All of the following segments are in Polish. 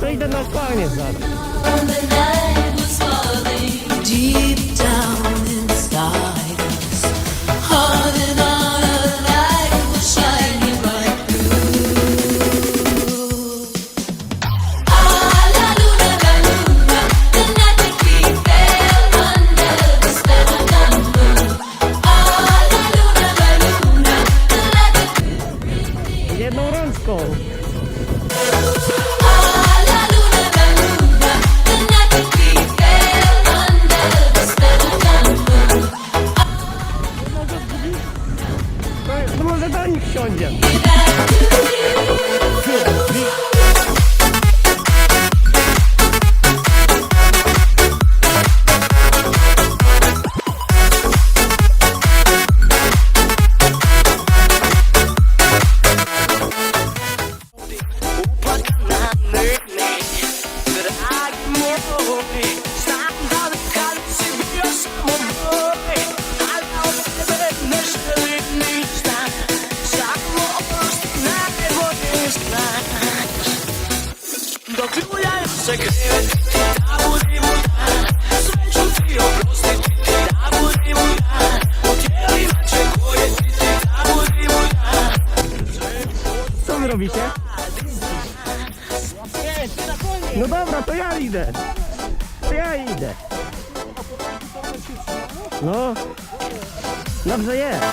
to idę na spalnię. Jedną rączką. Co wy robicie? No dobra, to ja idę. To ja idę. No. Dobrze jest.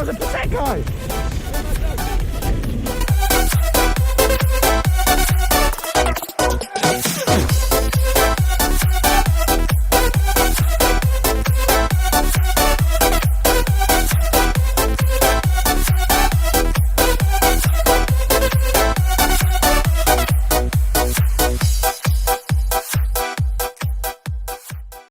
was a that guy.